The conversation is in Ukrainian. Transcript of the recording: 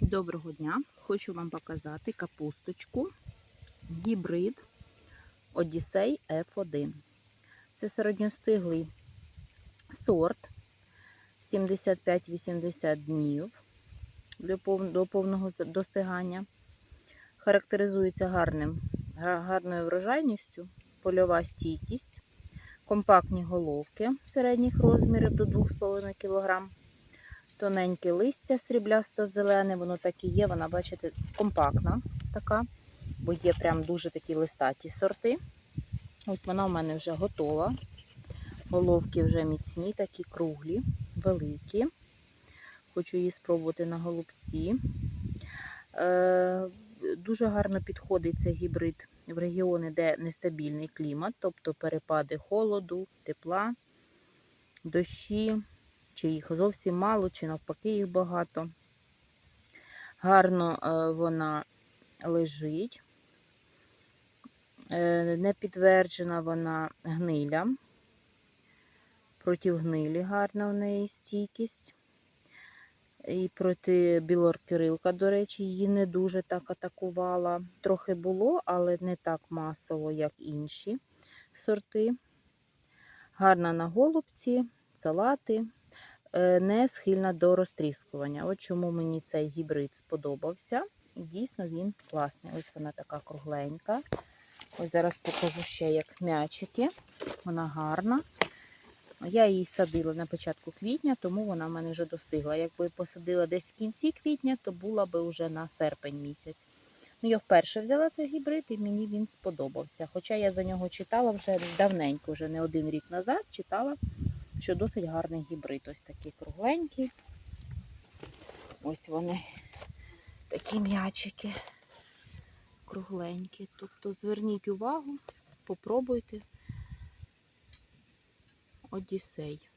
Доброго дня! Хочу вам показати капусточку гібрид Одіссей F1. Це середньостиглий сорт 75-80 днів до повного достигання. Характеризується гарним, гарною врожайністю, польова стійкість, компактні головки середніх розмірів до 2,5 кг. Тоненьке листя сріблясто-зелене, воно так і є, вона, бачите, компактна така, бо є прям дуже такі листаті сорти. Ось вона в мене вже готова. Головки вже міцні, такі круглі, великі. Хочу її спробувати на голубці. Е, дуже гарно підходить цей гібрид в регіони, де нестабільний клімат, тобто перепади холоду, тепла, дощі чи їх зовсім мало, чи навпаки їх багато. Гарно е, вона лежить, Е, не підтверджена вона гниля. Проти гнилі гарна в неї стійкість. І проти білоркирилка, до речі, її не дуже так атакувала. Трохи було, але не так масово, як інші сорти. Гарна на голубці, салати не схильна до розтріскування. От чому мені цей гібрид сподобався. І дійсно він класний. Ось вона така кругленька. Ось зараз покажу ще як м'ячики. Вона гарна. Я її садила на початку квітня, тому вона в мене вже достигла. Якби посадила десь в кінці квітня, то була би вже на серпень місяць. Ну, я вперше взяла цей гібрид і мені він сподобався. Хоча я за нього читала вже давненько, вже не один рік назад читала що досить гарний гібрид. Ось такий кругленький. Ось вони такі м'ячики кругленькі. Тобто зверніть увагу, попробуйте Одіссей.